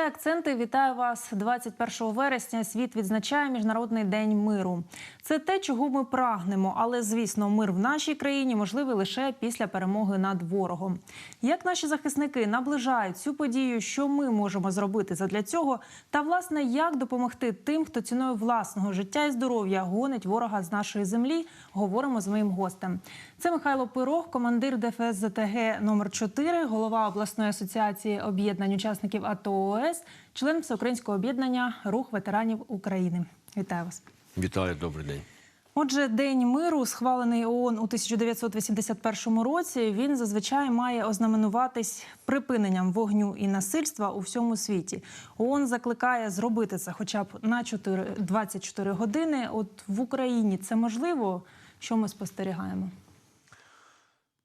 Це акценти. Вітаю вас 21 вересня. Світ відзначає міжнародний день миру. Це те, чого ми прагнемо, але звісно, мир в нашій країні можливий лише після перемоги над ворогом. Як наші захисники наближають цю подію, що ми можемо зробити задля цього, та власне як допомогти тим, хто ціною власного життя і здоров'я гонить ворога з нашої землі, говоримо з моїм гостем. Це Михайло Пирог, командир ДФС ЗТГ номер 4 голова обласної асоціації об'єднань учасників АТО ООС, член всеукраїнського об'єднання Рух ветеранів України. Вітаю вас. Вітаю, добрий день. Отже, День миру, схвалений ООН у 1981 році, він зазвичай має ознаменуватись припиненням вогню і насильства у всьому світі. ООН закликає зробити це хоча б на 4, 24 години. От в Україні це можливо, що ми спостерігаємо?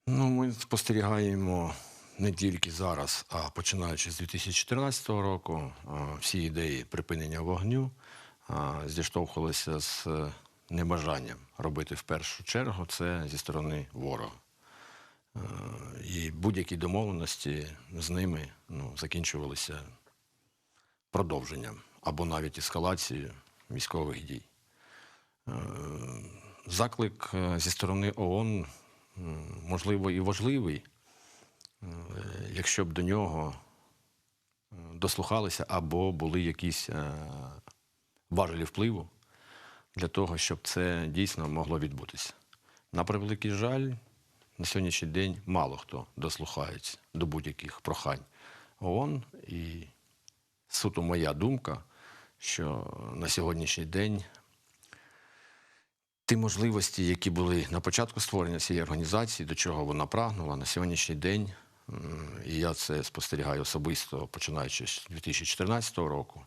Ну, ми спостерігаємо не тільки зараз, а починаючи з 2014 року, всі ідеї припинення вогню зіштовхувалися з е, небажанням робити в першу чергу це зі сторони ворога. Е, І будь-які домовленості з ними ну, закінчувалися продовженням або навіть ескалацією військових дій. Е, Заклик е, зі сторони ООН можливо і важливий, е, якщо б до нього е, дослухалися або були якісь е, важелі впливу для того, щоб це дійсно могло відбутися. На превеликий жаль, на сьогоднішній день мало хто дослухається до будь-яких прохань ООН. І суто моя думка, що на сьогоднішній день ті можливості, які були на початку створення цієї організації, до чого вона прагнула на сьогоднішній день, і я це спостерігаю особисто, починаючи з 2014 року,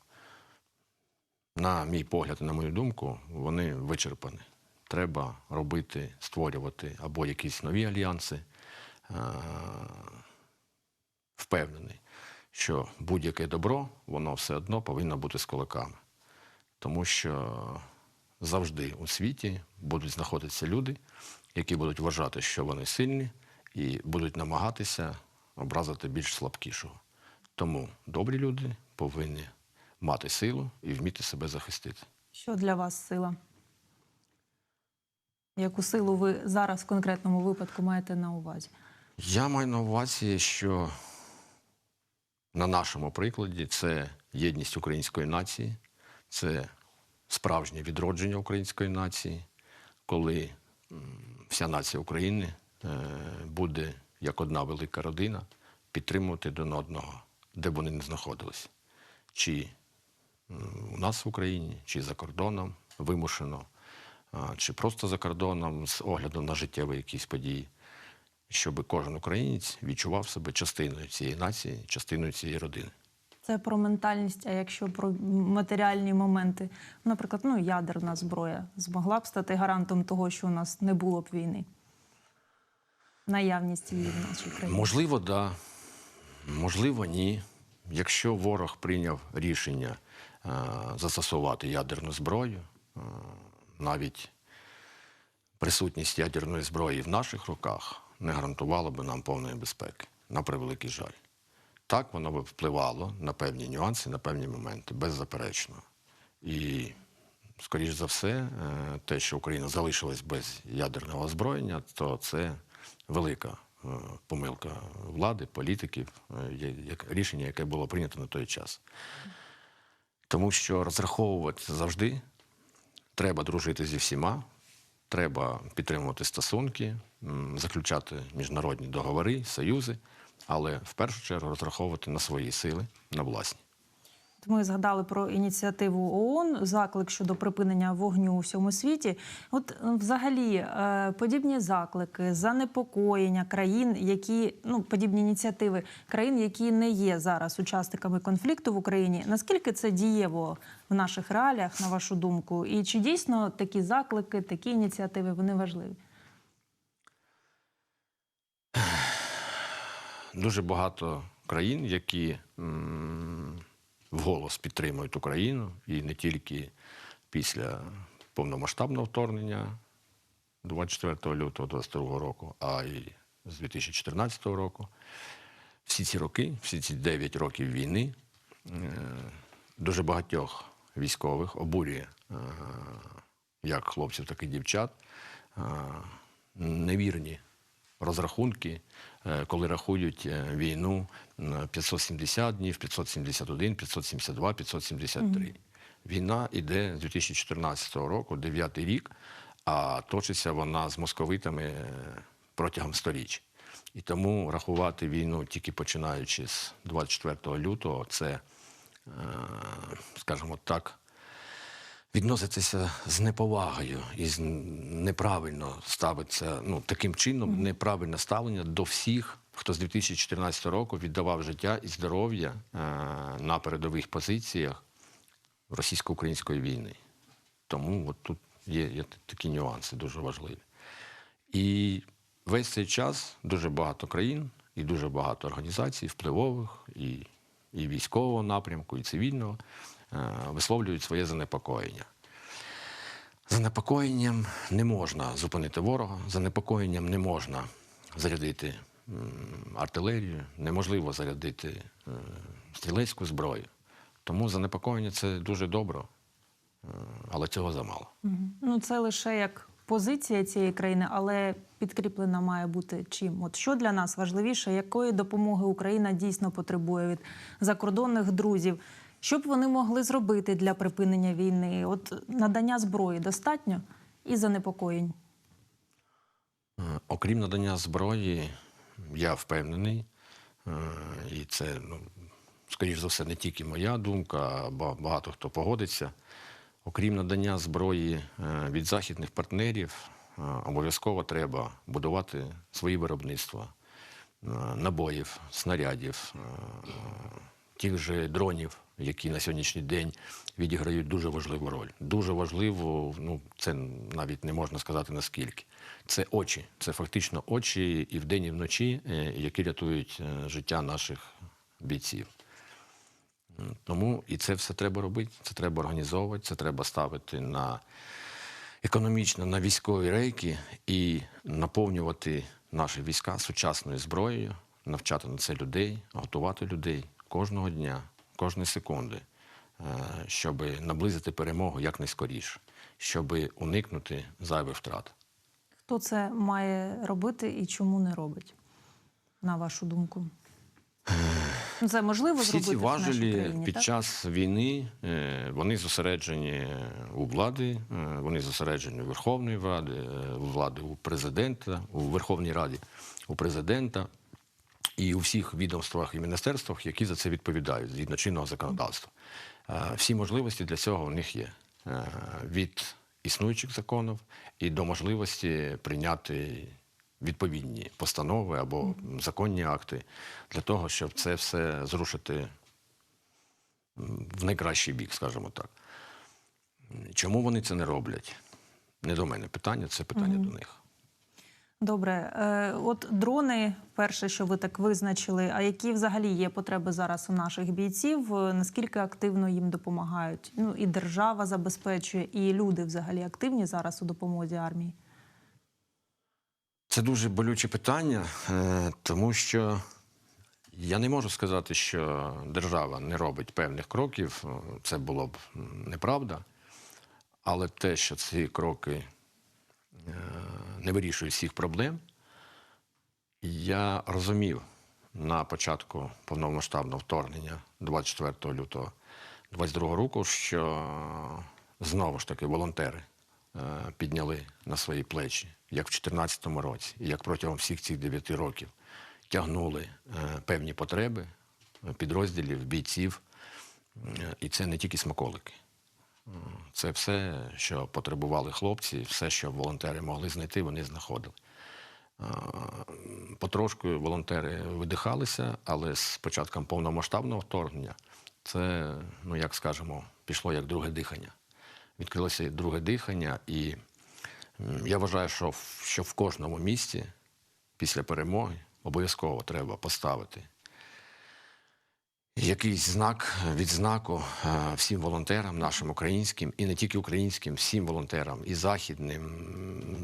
на мій погляд і на мою думку, вони вичерпані. Треба робити, створювати або якісь нові альянси. Впевнений, що будь-яке добро, воно все одно повинно бути з кулаками. Тому що завжди у світі будуть знаходитися люди, які будуть вважати, що вони сильні, і будуть намагатися образити більш слабкішого. Тому добрі люди повинні мати силу і вміти себе захистити. Що для вас сила? Яку силу ви зараз в конкретному випадку маєте на увазі? Я маю на увазі, що на нашому прикладі це єдність української нації, це справжнє відродження української нації, коли вся нація України е, буде як одна велика родина підтримувати один одного, де б вони не знаходилися. Чи у нас в Україні, чи за кордоном вимушено, чи просто за кордоном з огляду на життєві якісь події щоб кожен українець відчував себе частиною цієї нації, частиною цієї родини. Це про ментальність, а якщо про матеріальні моменти, наприклад, ну ядерна зброя змогла б стати гарантом того, що у нас не було б війни. Наявність її в нашій країні. Можливо, да, можливо, ні. Якщо ворог прийняв рішення е, застосувати ядерну зброю, е, навіть присутність ядерної зброї в наших руках не гарантувала би нам повної безпеки, на превеликий жаль. Так, воно би впливало на певні нюанси, на певні моменти, беззаперечно. І, скоріш за все, е, те, що Україна залишилась без ядерного озброєння, то це велика е, помилка влади, політиків, е, рішення, яке було прийнято на той час. Тому що розраховувати завжди треба дружити зі всіма, треба підтримувати стосунки, заключати міжнародні договори, союзи, але в першу чергу розраховувати на свої сили, на власні. Ми згадали про ініціативу ООН, заклик щодо припинення вогню у всьому світі. От е, взагалі е, подібні заклики, занепокоєння країн, які ну подібні ініціативи країн, які не є зараз учасниками конфлікту в Україні. Наскільки це дієво в наших реаліях, на вашу думку? І чи дійсно такі заклики, такі ініціативи вони важливі? Дуже багато країн, які вголос підтримують Україну, і не тільки після повномасштабного вторгнення 24 лютого 2022 року, а й з 2014 року. Всі ці роки, всі ці 9 років війни, дуже багатьох військових обурює е, як хлопців, так і дівчат. е, Невірні розрахунки, е, коли рахують е, війну 570 днів, 571, 572, 573. Війна йде з 2014 року, дев'ятий рік, а точиться вона з московитами е, протягом сторіч. І тому рахувати війну тільки починаючи з 24 лютого, це, скажімо так, відноситися з неповагою і з неправильно ставиться ну, таким чином, неправильне ставлення до всіх, хто з 2014 року віддавав життя і здоров'я е, на передових позиціях російсько-української війни. Тому от тут є, є такі нюанси дуже важливі. І весь цей час дуже багато країн і дуже багато організацій, впливових і, і військового напрямку, і цивільного, висловлюють своє занепокоєння. Занепокоєнням не можна зупинити ворога, занепокоєнням не можна зарядити артилерію, неможливо зарядити е, стрілецьку зброю. Тому занепокоєння це дуже добре, е, але цього замало. Ну, це лише як позиція цієї країни, але підкріплена має бути чим. От що для нас важливіше, якої допомоги Україна дійсно потребує від закордонних друзів? Що б вони могли зробити для припинення війни? От надання зброї достатньо і занепокоєнь. Е, Окрім надання зброї, я впевнений, е, і це, ну, скоріш за все, не тільки моя думка, а багато хто погодиться. Окрім надання зброї е, від західних партнерів, обов'язково треба будувати свої виробництва набоїв, снарядів, тих же дронів, які на сьогоднішній день відіграють дуже важливу роль. Дуже важливо, ну це навіть не можна сказати наскільки. Це очі, це фактично очі і вдень, і вночі, е, які рятують е, життя наших бійців. Тому і це все треба робити, це треба організовувати, це треба ставити на економічно на військові рейки і наповнювати наші війська сучасною зброєю, навчати на це людей, готувати людей кожного дня, кожної секунди, е, щоб наблизити перемогу якнайскоріше, щоб уникнути зайвих втрат. Хто це має робити і чому не робить, на вашу думку? Ну, Це можливо Всі зробити ці в нашій важелі країні, під так? час війни е, вони зосереджені у влади, е, вони зосереджені у Верховної Ради, у влади у президента, у Верховній Раді, у президента і у всіх відомствах і міністерствах, які за це відповідають згідно чинного законодавства. Е, Всі можливості для цього у них є Е, від існуючих законів і до можливості прийняти відповідні постанови або законні акти для того, щоб це все зрушити в найкращий бік, скажімо так. Чому вони це не роблять? Не до мене питання, це питання до них. Добре, Е, от дрони, перше, що ви так визначили. А які взагалі є потреби зараз у наших бійців? Е, Наскільки активно їм допомагають? Ну і держава забезпечує, і люди взагалі активні зараз у допомозі армії. Це дуже болюче питання, е, тому що я не можу сказати, що держава не робить певних кроків. Це було б неправда. Але те, що ці кроки не вирішують всіх проблем, я розумів на початку повномасштабного вторгнення 24 лютого 22 року, що знову ж таки волонтери е, підняли на свої плечі, як в 2014 році, і як протягом всіх цих 9 років тягнули е, певні потреби е, підрозділів, бійців. Е, І це не тільки смаколики. Це все, що потребували хлопці, все, що волонтери могли знайти, вони знаходили. Потрошку волонтери видихалися, але з початком повномасштабного вторгнення це, ну як скажемо, пішло як друге дихання. Відкрилося друге дихання, і я вважаю, що що в кожному місті після перемоги обов'язково треба поставити якийсь знак, відзнаку е, всім волонтерам, нашим українським, і не тільки українським, всім волонтерам, і західним,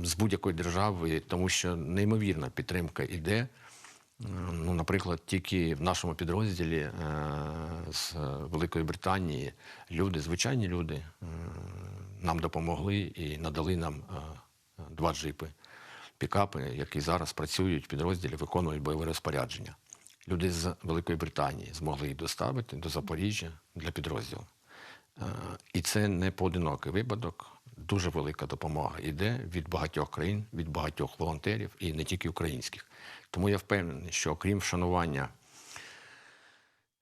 з будь-якої держави, тому що неймовірна підтримка іде. Ну, наприклад, тільки в нашому підрозділі е, з Великої Британії люди, звичайні люди, е, нам допомогли і надали нам е, два джипи, пікапи, які зараз працюють в підрозділі, виконують бойове розпорядження. Люди з Великої Британії змогли їх доставити до Запоріжжя для підрозділу. Е, І це не поодинокий випадок. Дуже велика допомога йде від багатьох країн, від багатьох волонтерів і не тільки українських. Тому я впевнений, що окрім вшанування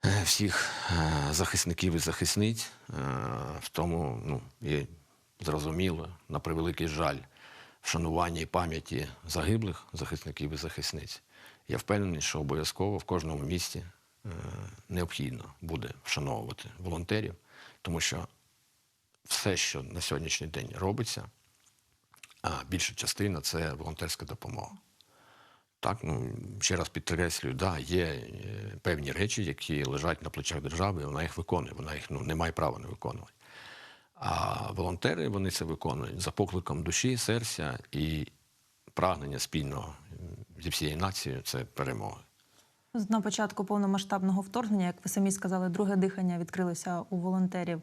е, всіх е, захисників і захисниць, в тому ну, є зрозуміло, на превеликий жаль, вшанування і пам'яті загиблих захисників і захисниць. Я впевнений, що обов'язково в кожному місті е, необхідно буде вшановувати волонтерів, тому що все, що на сьогоднішній день робиться, а більша частина це волонтерська допомога. Так, ну ще раз підкреслюю, да, є е, певні речі, які лежать на плечах держави, і вона їх виконує, вона їх ну, не має права не виконувати. А волонтери вони це виконують за покликом душі, серця і прагнення спільного зі всією нацією це перемоги. На початку повномасштабного вторгнення, як ви самі сказали, друге дихання відкрилося у волонтерів.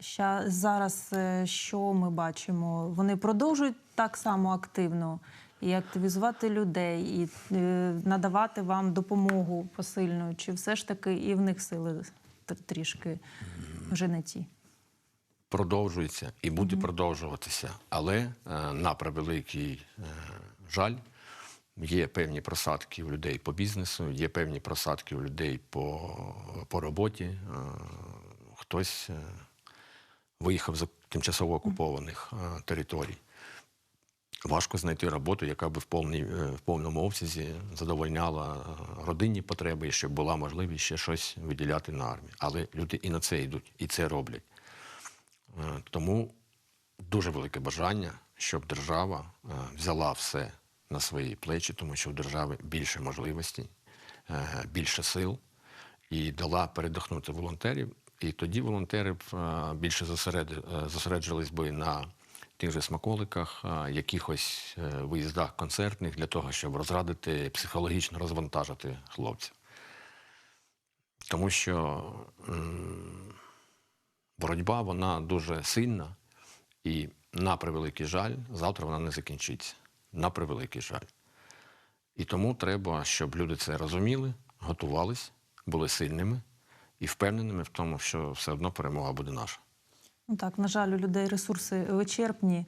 Ща зараз е, що ми бачимо? Вони продовжують так само активно і активізувати людей, і е, надавати вам допомогу посильну, чи все ж таки і в них сили трішки вже не ті? продовжується і буде продовжуватися. Але е, на превеликий жаль, є певні просадки у людей по бізнесу, є певні просадки у людей по, по роботі. Е, Хтось е, виїхав з тимчасово окупованих е, територій. Важко знайти роботу, яка би в, повній, в повному обсязі задовольняла родинні потреби, і щоб була можливість ще щось виділяти на армію. Але люди і на це йдуть, і це роблять. Тому дуже велике бажання, щоб держава взяла все на свої плечі, тому що у держави більше можливостей, е, більше сил, і дала передихнути волонтерів. І тоді волонтери е, більше е, зосереджувались би на тих же смаколиках, якихось виїздах концертних для того, щоб розрадити, психологічно розвантажити хлопців. Тому що боротьба вона дуже сильна, і на превеликий жаль, завтра вона не закінчиться. На превеликий жаль. І тому треба, щоб люди це розуміли, готувались, були сильними і впевненими в тому, що все одно перемога буде наша. Ну так, на жаль, у людей ресурси вичерпні.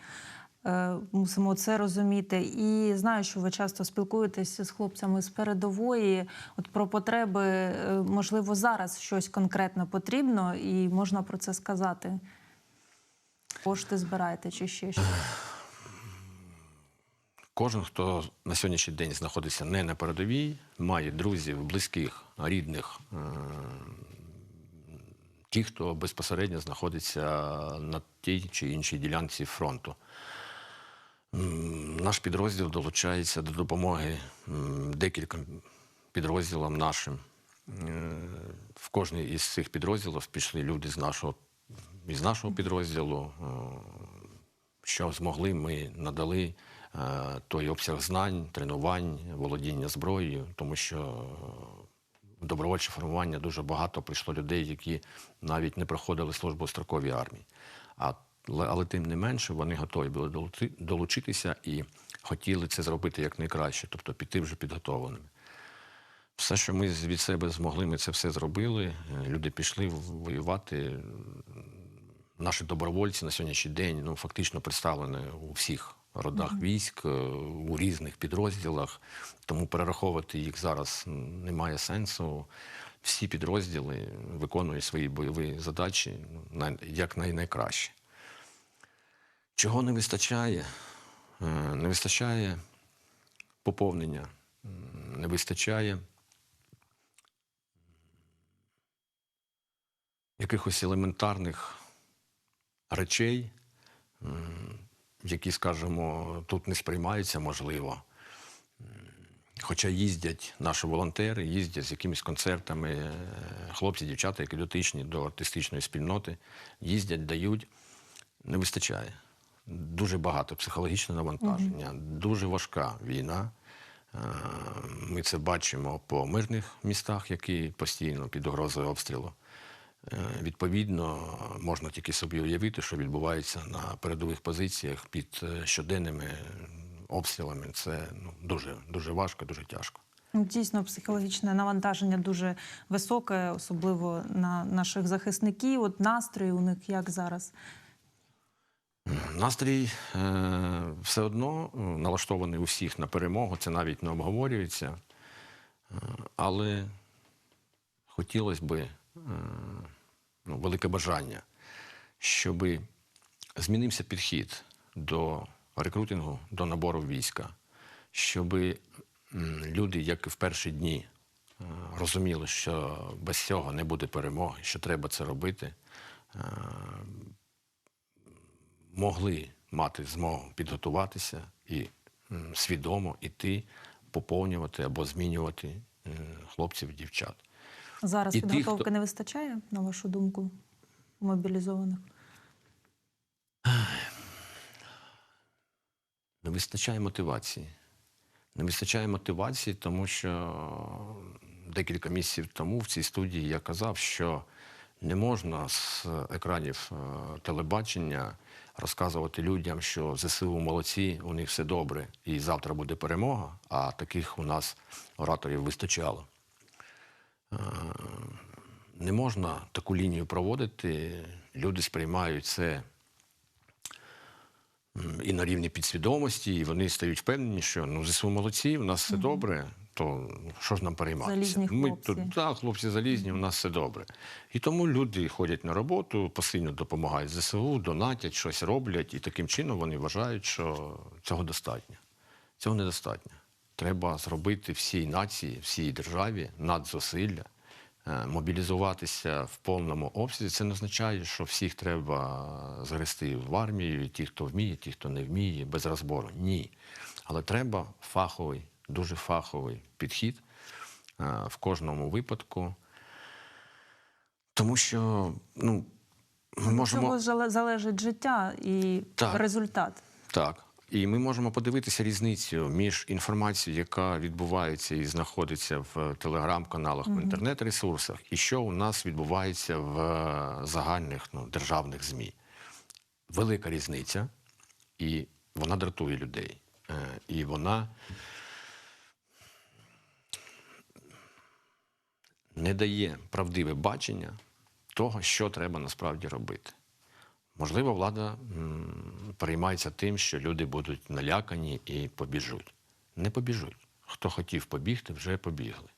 Е, Мусимо це розуміти. І знаю, що ви часто спілкуєтеся з хлопцями з передової. От про потреби, е, можливо, зараз щось конкретно потрібно, і можна про це сказати. Кошти збираєте чи ще щось. Кожен, хто на сьогоднішній день знаходиться не на передовій, має друзів, близьких, рідних, е, ті, хто безпосередньо знаходиться на тій чи іншій ділянці фронту. Наш підрозділ долучається до допомоги декільком підрозділам нашим. Е, В кожній із цих підрозділів пішли люди з нашого, із нашого підрозділу. Е, Що змогли, ми надали той обсяг знань, тренувань, володіння зброєю, тому що в добровольче формування дуже багато прийшло людей, які навіть не проходили службу в строковій армії. А, але, тим не менше вони готові були долучитися і хотіли це зробити якнайкраще, тобто піти вже підготовленими. Все, що ми від себе змогли, ми це все зробили. Е, Люди пішли воювати. Наші добровольці на сьогоднішній день ну, фактично представлені у всіх родах військ, е, у різних підрозділах. Тому перераховувати їх зараз немає сенсу. Всі підрозділи виконують свої бойові задачі ну, як найкраще. Чого не вистачає? Е, Не вистачає поповнення, не вистачає якихось елементарних речей, які, скажімо, тут не сприймаються, можливо. Хоча їздять наші волонтери, їздять з якимись концертами, е, хлопці, дівчата, які дотичні до артистичної спільноти, їздять, дають. Не вистачає. Дуже багато психологічне навантаження, дуже важка війна. Е, Ми це бачимо по мирних містах, які постійно під угрозою обстрілу. Е, Відповідно, можна тільки собі уявити, що відбувається на передових позиціях під е, щоденними обстрілами. Це ну, дуже, дуже важко, дуже тяжко. Ну, Дійсно, психологічне навантаження дуже високе, особливо на наших захисників. От настрої у них як зараз? Настрій е, все одно налаштований у всіх на перемогу, це навіть не обговорюється. Але хотілося б е, ну, велике бажання, щоб змінився підхід до рекрутингу, до набору війська, щоб люди, як і в перші дні, е, розуміли, що без цього не буде перемоги, що треба це робити. Е, могли мати змогу підготуватися і свідомо іти, поповнювати або змінювати е, хлопців, дівчат. Зараз І підготовки хто- не вистачає, на вашу думку, мобілізованих? Не вистачає мотивації. Не вистачає мотивації, тому що декілька місяців тому в цій студії я казав, що не можна з екранів е, телебачення розказувати людям, що ЗСУ молодці, у них все добре, і завтра буде перемога, а таких у нас ораторів вистачало. Е, Не можна таку лінію проводити. Люди сприймають це і на рівні підсвідомості, і вони стають впевнені, що ну ЗСУ молодці, у нас все добре. То що ж нам перейматися? Залізні Ми хлопці. тут так, хлопці залізні, у нас все добре. І тому люди ходять на роботу, постійно допомагають ЗСУ, донатять, щось роблять, і таким чином вони вважають, що цього достатньо. Цього недостатньо. Треба зробити всій нації, всій державі надзусилля, е, мобілізуватися в повному обсязі. Це не означає, що всіх треба загрести в армію, ті, хто вміє, ті, хто не вміє, без розбору. Ні. Але треба фаховий, дуже фаховий підхід е, в кожному випадку. Тому що ну, ми можемо. Цього зале- залежить життя і Так. результат. Так. І ми можемо подивитися різницю між інформацією, яка відбувається і знаходиться в телеграм-каналах, в інтернет-ресурсах, і що у нас відбувається в е, загальних ну, державних ЗМІ. Велика різниця, і вона дратує людей. Е, І вона не дає правдиве бачення того, що треба насправді робити. Можливо, влада м, переймається тим, що люди будуть налякані і побіжуть. Не побіжуть. Хто хотів побігти, вже побігли.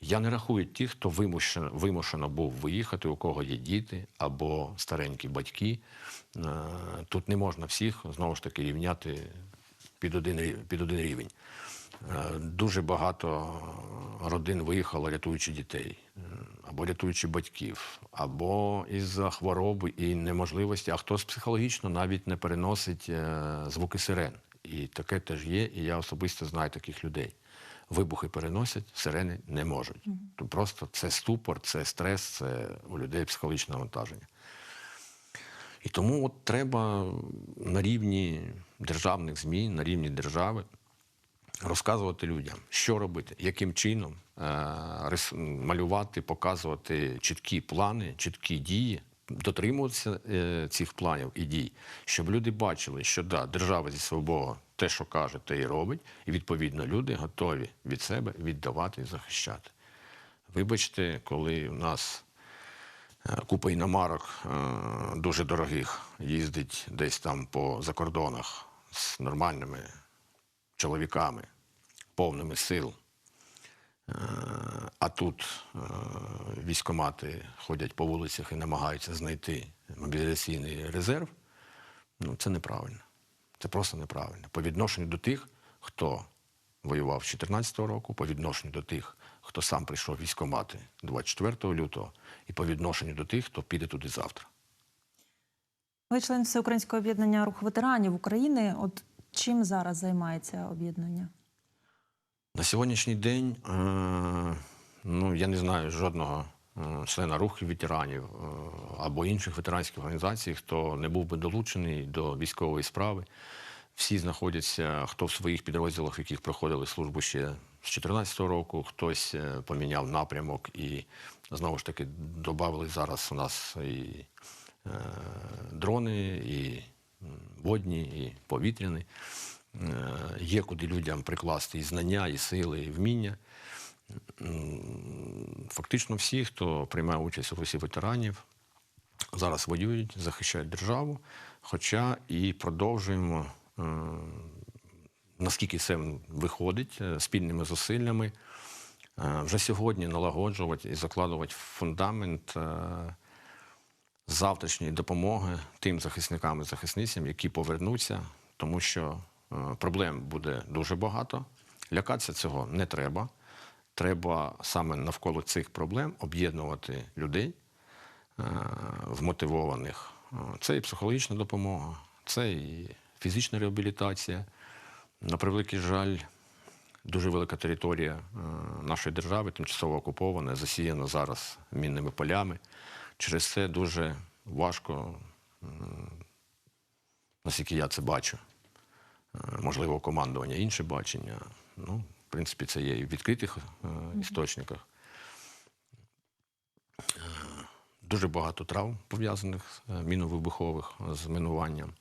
Я не рахую тих, хто вимушено, вимушено був виїхати, у кого є діти або старенькі батьки. Е, Тут не можна всіх знову ж таки рівняти під один, під один рівень. Е, Дуже багато родин виїхало, рятуючи дітей, е, або рятуючи батьків, або із-за хвороби і неможливості, а хтось психологічно навіть не переносить е, звуки сирен. І таке теж є, і я особисто знаю таких людей. Вибухи переносять, сирени не можуть. То просто це ступор, це стрес, це у людей психологічне навантаження. І тому от треба на рівні державних ЗМІ, на рівні держави розказувати людям, що робити, яким чином е, малювати, показувати чіткі плани, чіткі дії, дотримуватися е, цих планів і дій, щоб люди бачили, що да, держава зі свого те, що каже, те і робить, і відповідно люди готові від себе віддавати і захищати. Вибачте, коли у нас е, купа іномарок дуже дорогих їздить десь там по закордонах з нормальними чоловіками, повними сил. Е, А тут е, військомати ходять по вулицях і намагаються знайти мобілізаційний резерв. Ну, це неправильно. Це просто неправильно. По відношенню до тих, хто воював з 2014 року, по відношенню до тих, хто сам прийшов військомати 24 лютого, і по відношенню до тих, хто піде туди завтра. Ви член Всеукраїнського об'єднання рух ветеранів України. От чим зараз займається об'єднання? На сьогоднішній день, е, ну я не знаю жодного е, члена руху ветеранів е, або інших ветеранських організацій, хто не був би долучений до військової справи. Всі знаходяться, хто в своїх підрозділах, в яких проходили службу ще з 2014 року, хтось поміняв напрямок і знову ж таки додали зараз у нас і дрони, і водні, і повітряні. Е, є куди людям прикласти і знання, і сили, і вміння. Фактично всі, хто приймає участь у русі ветеранів, зараз воюють, захищають державу, хоча і продовжуємо, е, наскільки це виходить, е, спільними зусиллями, вже сьогодні налагоджувати і закладувати фундамент завтрашньої допомоги тим захисникам і захисницям, які повернуться, тому що проблем буде дуже багато. Лякатися цього не треба. Треба саме навколо цих проблем об'єднувати людей е, вмотивованих. Е, Це і психологічна допомога, це і фізична реабілітація. На превеликий жаль, дуже велика територія е, нашої держави, тимчасово окупована, засіяна зараз мінними полями. Через це дуже важко, наскільки я це бачу. Можливо, командування інше бачення. Ну, в принципі, це є і в відкритих е, істочниках. Е, Дуже багато травм пов'язаних з е, міновибухових з минуванням.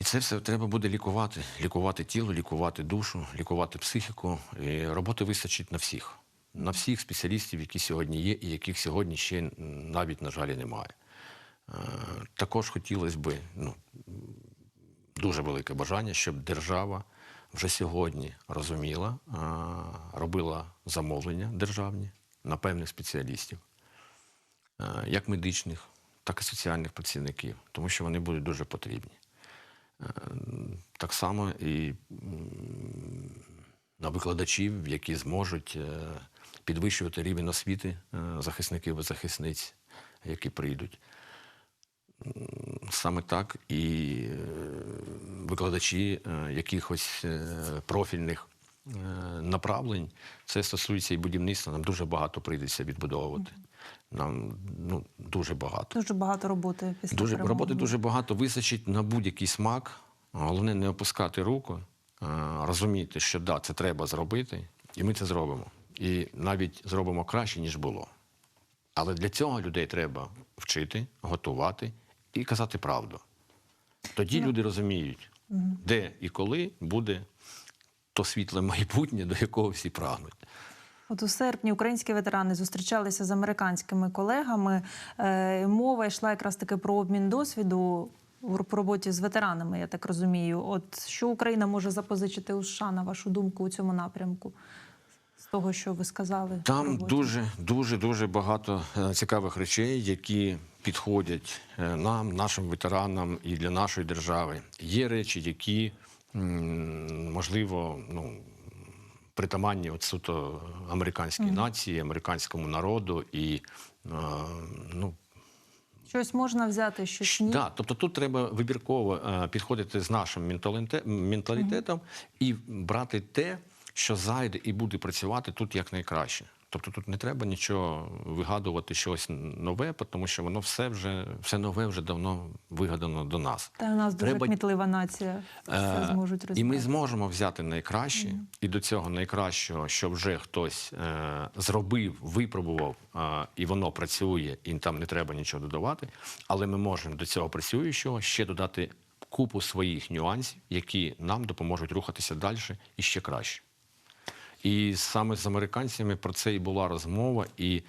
І це все треба буде лікувати. Лікувати тіло, лікувати душу, лікувати психіку. І роботи вистачить на всіх. На всіх спеціалістів, які сьогодні є, і яких сьогодні ще навіть, на жаль, немає. Також хотілося б, ну, дуже велике бажання, щоб держава вже сьогодні розуміла, робила замовлення державні на певних спеціалістів, як медичних, так і соціальних працівників, тому що вони будуть дуже потрібні. Е, Так само і на викладачів, які зможуть е, підвищувати рівень освіти е, захисників і захисниць, які прийдуть. Саме так і е, викладачі е, якихось е, профільних направлень. Це стосується і будівництва. Нам дуже багато прийдеться відбудовувати. Нам ну, дуже багато. Дуже багато роботи після Дуже перемоги. роботи дуже багато височить на будь-який смак. Головне не опускати руку, розуміти, що да, це треба зробити, і ми це зробимо. І навіть зробимо краще, ніж було. Але для цього людей треба вчити, готувати і казати правду. Тоді люди розуміють, де і коли буде то світле майбутнє, до якого всі прагнуть. От у серпні українські ветерани зустрічалися з американськими колегами. Е, мова йшла якраз таки про обмін досвіду в роботі з ветеранами, я так розумію. От що Україна може запозичити у США, на вашу думку, у цьому напрямку? З того, що ви сказали, Там роботі? дуже, дуже, дуже багато е, цікавих речей, які підходять е, нам, нашим ветеранам і для нашої держави. Є речі, які можливо, ну. Притаманні от суто американській нації, американському народу, і е, ну щось можна взяти, щось ні. Да, тобто тут треба вибірково е, підходити з нашим менталіте- менталітетом і брати те, що зайде і буде працювати тут якнайкраще. Тобто тут не треба нічого вигадувати щось нове, тому що воно все вже все нове вже давно вигадано до нас. Та у нас дуже Треба- кмітлива нація. Все Е, зможуть І ми зможемо взяти найкраще, і до цього найкращого, що вже хтось е, зробив, випробував, е, і воно працює, і там не треба нічого додавати. Але ми можемо до цього працюючого ще додати купу своїх нюансів, які нам допоможуть рухатися далі і ще краще. І саме з американцями про це і була розмова, і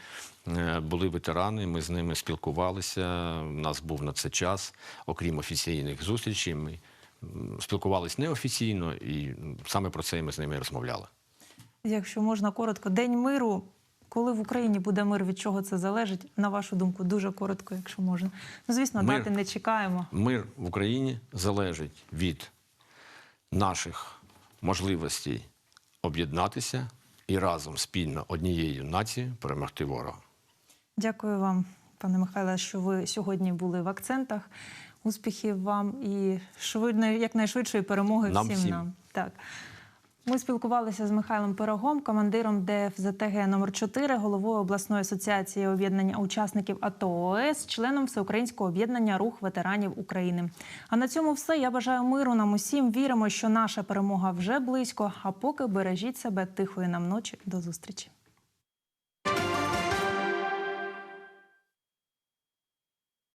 е, були ветерани. Ми з ними спілкувалися. У нас був на це час, окрім офіційних зустрічей. Ми спілкувалися неофіційно, і саме про це ми з ними розмовляли. Якщо можна коротко, день миру. Коли в Україні буде мир, від чого це залежить? На вашу думку, дуже коротко, якщо можна. Ну, звісно, Мир. дати не чекаємо. Мир в Україні залежить від наших можливостей об'єднатися і разом спільно однією нацією перемогти ворога. Дякую вам, пане Михайле, що ви сьогодні були в акцентах. Успіхів вам і швидної, якнайшвидшої перемоги Нам всім, всім. нам. Так. Ми спілкувалися з Михайлом Пирогом, командиром ДФЗТГ номер 4 головою обласної асоціації об'єднання учасників АТО ООС, членом Всеукраїнського об'єднання Рух ветеранів України. А на цьому все. Я бажаю миру нам усім. Віримо, що наша перемога вже близько. А поки бережіть себе тихої нам ночі. До зустрічі.